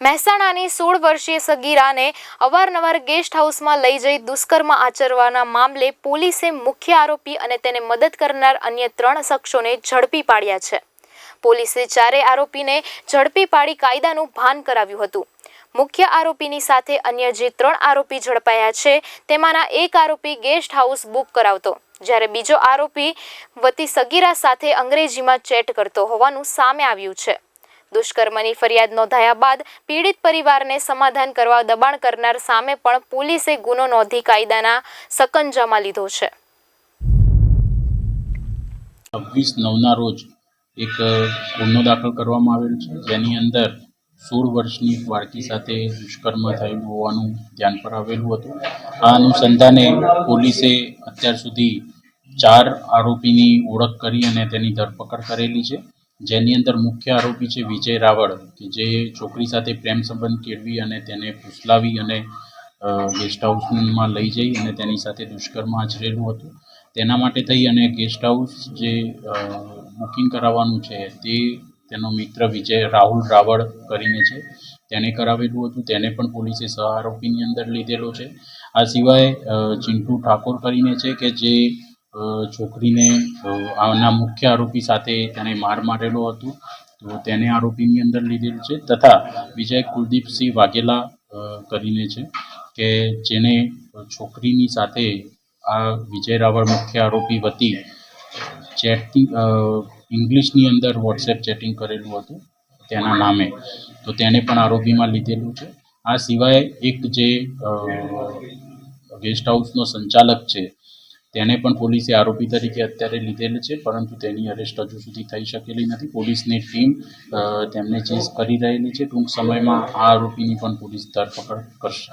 મહેસાણાની સોળ વર્ષીય સગીરાને અવારનવાર ગેસ્ટ હાઉસમાં લઈ જઈ દુષ્કર્મ આચરવાના મામલે પોલીસે મુખ્ય આરોપી અને તેને મદદ કરનાર અન્ય ત્રણ શખ્સોને ઝડપી પાડ્યા છે. પોલીસે ચારેય આરોપીને ઝડપી પાડી કાયદાનું ભાન કરાવ્યું હતું. મુખ્ય આરોપીની સાથે અન્ય જે ત્રણ આરોપી ઝડપાયા છે, તેમાંના એક આરોપી ગેસ્ટ હાઉસ બુક કરાવતો, જ્યારે બીજો આરોપી વતી સગીરા સાથે અંગ્રેજીમાં ચેટ કરતો હોવાનું સામે આવ્યું છે. દુષ્કર્મની ફરિયાદ નોંધાયા બાદ પીડિત પરિવારને સમાધાન કરવા દબાણ કરનાર સામે પણ પોલીસે ગુનો નોંધી કાયદાના સકંજામાં લીધો છે. છવ્વીસ નવના રોજ એક ગુનો દાખલ કરવામાં આવેલ છે. જેની અંદર સોળ વર્ષની બાળકી સાથે દુષ્કર્મ થયેલું હોવાનું ધ્યાન પર આવેલું હતું. આ અનુસંધાને પોલીસે અત્યાર સુધી ચાર આરોપીની ઓળખ કરી અને તેની ધરપકડ કરેલી છે. જેની અંદર મુખ્ય આરોપી છે વિજય રાવળ, કે જે છોકરી સાથે પ્રેમ સંબંધ કેળવી અને તેને ફૂસલાવી અને ગેસ્ટ હાઉસમાં લઈ જઈ અને તેની સાથે દુષ્કર્મ આચરેલું હતું. તેના માટે થઈ અને ગેસ્ટ હાઉસ જે બુકિંગ કરાવવાનું છે તે તેનો મિત્ર વિજય રાહુલ રાવળ કરીને છે. તેણે કરાવેલું હતું. તેને પણ પોલીસે સહ આરોપીની અંદર લીધેલો છે. આ સિવાય ચિંટુ ઠાકોર કરીને છે કે જે છોકરીને આના મુખ્ય આરોપી સાથે તેને માર મારેલો હતો. તો તેને આરોપીની અંદર લીધેલ છે તથા બીજા કુલદીપસિંહ વાઘેલા કરીને છે કે જેને છોકરીની સાથે આ વિજય રાવળ મુખ્ય આરોપી વતી ચેટિંગ ઇંગ્લિશની અંદર વોટ્સએપ ચેટિંગ કરેલું હતું તેના નામે. તો તેને પણ આરોપીમાં લીધેલું છે. આ સિવાય એક જે ગેસ્ટ હાઉસનો સંચાલક છે તેને પણ પોલીસે આરોપી તરીકે અત્યારે લીધેલ છે, પરંતુ તેની અરેસ્ટ હજુ સુધી થઈ શકેલી નથી. પોલીસની ટીમ તેમને ચેઝ કરી રહેલી છે. ટૂંક સમયમાં આ આરોપીની પણ પોલીસ ધરપકડ કરશે.